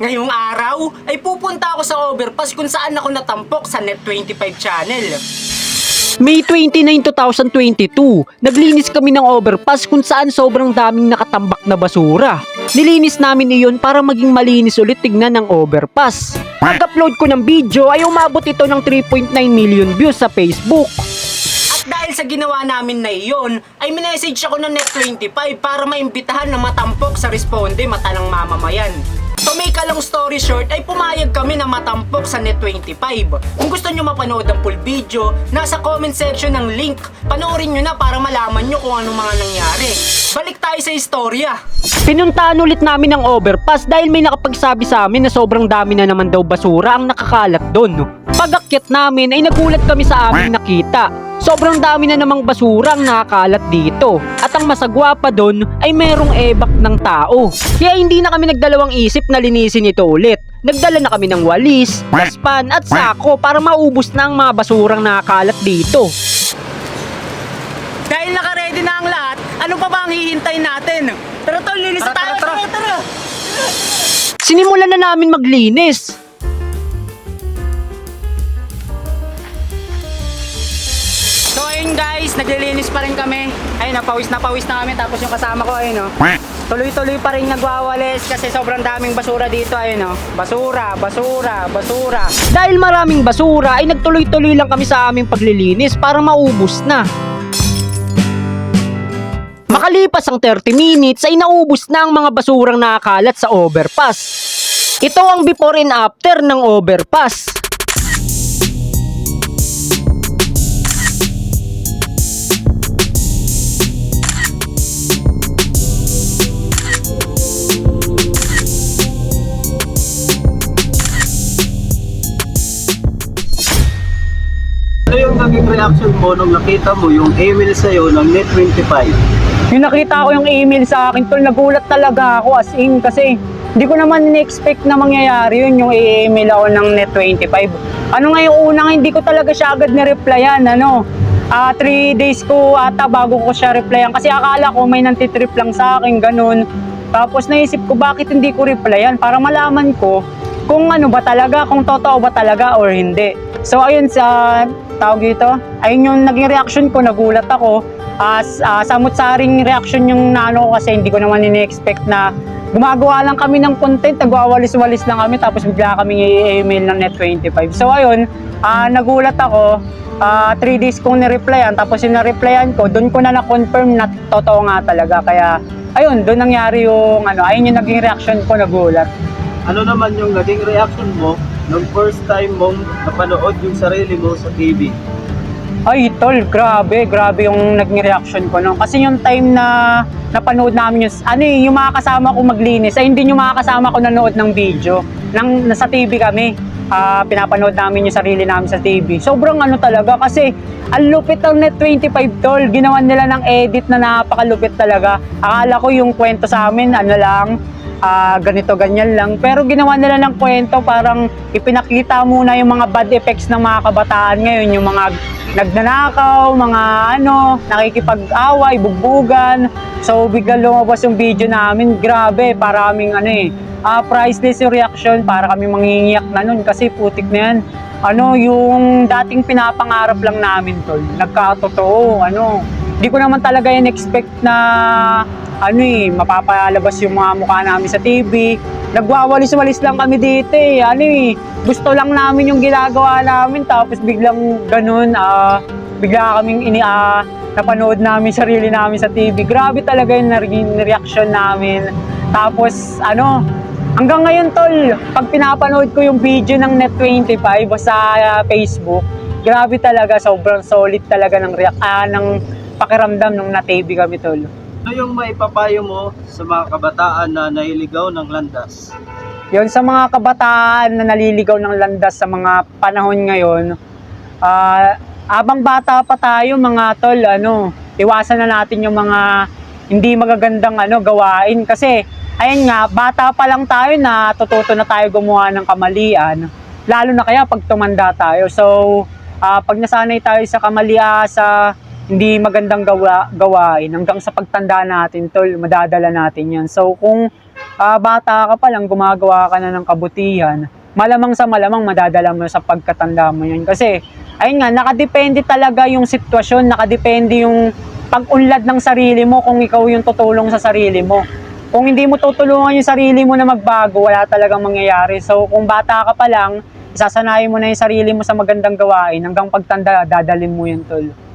Ngayong araw ay pupunta ako sa overpass kung saan ako natampok sa Net25 channel. May 29, 2022, naglinis kami ng overpass kung saan sobrang daming nakatambak na basura. Nilinis namin iyon para maging malinis ulit tignan ng overpass. Pag-upload ko ng video ay umabot ito ng 3.9 million views sa Facebook. At dahil sa ginawa namin na iyon, ay minessage ako ng Net25 para maimbitahan na matampok sa Responde mata ng mamamayan. Long story short, ay pumayag kami na matampok sa Net25. Kung gusto nyo mapanood ang full video, nasa comment section ng link. Panoorin nyo na para malaman nyo kung anong mga nangyari. Balik tayo sa istorya. Pinuntahan ulit namin ang overpass dahil may nakapagsabi sa amin na sobrang dami na naman daw basura ang nakakalat doon. Pag-akyat namin ay nagulat kami sa aming nakita. Sobrang dami na namang basura ang nakakalat dito. At ang masagwa pa doon ay merong ebak ng tao. Kaya hindi na kami nagdalawang isip na linisin ito ulit. Nagdala na kami ng walis, daspan at sako para maubos na ang mga basurang nakakalat dito. Dahil nakaredy na ang lahat, ano pa ba ang hihintay natin? Tara tol, linis Tara, tayo, tara, tara, tara. Sinimulan na namin maglinis. So ayun guys, naglilinis pa rin kami. Ayun, napawis na pawis na kami. Tapos yung kasama ko, ayun oh. Tuloy-tuloy pa rin nagwawalis kasi sobrang daming basura dito, ayun oh. Basura, basura, basura. Dahil maraming basura ay nagtuloy-tuloy lang kami sa aming paglilinis para maubos na. Makalipas ang 30 minutes ay naubos na ang mga basurang nakakalat sa overpass. Ito ang before and after ng overpass. Naging reaction mo nung nakita mo yung email sa'yo ng Net25? Yung nakita ko yung email sa akin, tol, nagulat talaga ako as in kasi hindi ko naman in-expect na mangyayari yun yung i-email ako ng Net25. Ano nga yung unang hindi ko talaga siya agad na-replyan, ano? Ah, three days ko ata bago ko siya replyan kasi akala ko may nantitrip lang sa akin, ganun. Tapos naisip ko bakit hindi ko replyan para malaman ko kung ano ba talaga, kung totoo ba talaga or hindi. So ayun sa tawag dito, ayun yung naging reaction ko, nagulat ako. As uh, samot-saring reaction yung nano ko kasi hindi ko naman ini-expect na gumagawa lang kami ng content, nagwawalis-walis lang kami tapos bigla kami i-email ng Net25. So ayun, ah, nagulat ako, 3 days kong ni-replyan tapos yung na-replyan ko, doon ko na na-confirm na totoo nga talaga. Kaya ayun, doon nangyari yung ano, ayun yung naging reaction ko, nagulat. Ano naman yung naging reaction mo nung first time mong napanood yung sarili mo sa TV? Ay, tol, grabe, grabe yung naging reaction ko no. Kasi yung time na napanood namin yung, ano eh, yung mga kasama ko maglinis, ay hindi yung mga kasama ko nanood ng video. Nang, nasa TV kami, ah, pinapanood namin yung sarili namin sa TV. Sobrang ano talaga, kasi ang lupit ng Net25 tol, ginawan nila ng edit na napakalupit talaga. Akala ko yung kwento sa amin, ano lang, ah, ganito ganyan lang. Pero ginawa nila ng kwento parang ipinakita muna yung mga bad effects ng mga kabataan ngayon, yung mga nagnanakaw, mga ano, nakikipag-away, bugbugan. So biglang lumabas yung video namin, grabe, para kaming ano eh, ah, priceless yung reaction, para kami mangingiyak na nun kasi putik na yan. Ano, yung dating pinapangarap lang namin tol, nagkatotoo, ano, hindi ko naman talaga yan expect na ano eh, mapapalabas yung mga mukha namin sa TV. Nagwawalis-walis lang kami dito eh. Ano eh, gusto lang namin yung ginagawa namin tapos biglang ganun, ah, bigla kaming ini ah, napanood namin sarili namin sa TV. Grabe talaga yung reaction namin. Tapos ano, hanggang ngayon tol, pag pinapanood ko yung video ng Net25 sa ah, Facebook, grabe talaga, sobrang solid talaga ng react ah, ng pakiramdam nung na-TV kami tol. Ano yung maipapayo mo sa mga kabataan na nahiligaw ng landas? Yon sa mga kabataan na naliligaw ng landas sa mga panahon ngayon, ah abang bata pa tayo mga tol, ano, iwasan na natin yung mga hindi magagandang ano gawain kasi ayun nga, bata pa lang tayo na tututo na tayo gumawa ng kamalian, lalo na kaya pag tumanda tayo. So, ah, pag nasanay tayo sa kamalia sa hindi magandang gawa, gawain hanggang sa pagtanda natin tol, madadala natin yan. So, kung ah, bata ka pa lang, gumagawa ka na ng kabutihan, malamang sa malamang madadala mo sa pagkatanda mo yun. Kasi, ayun nga, nakadepende talaga yung sitwasyon, nakadepende yung pag-unlad ng sarili mo kung ikaw yung tutulong sa sarili mo. Kung hindi mo tutulungan yung sarili mo na magbago, wala talagang mangyayari. So, kung bata ka pa lang, isasanayin mo na yung sarili mo sa magandang gawain hanggang pagtanda, dadalin mo yun, tol.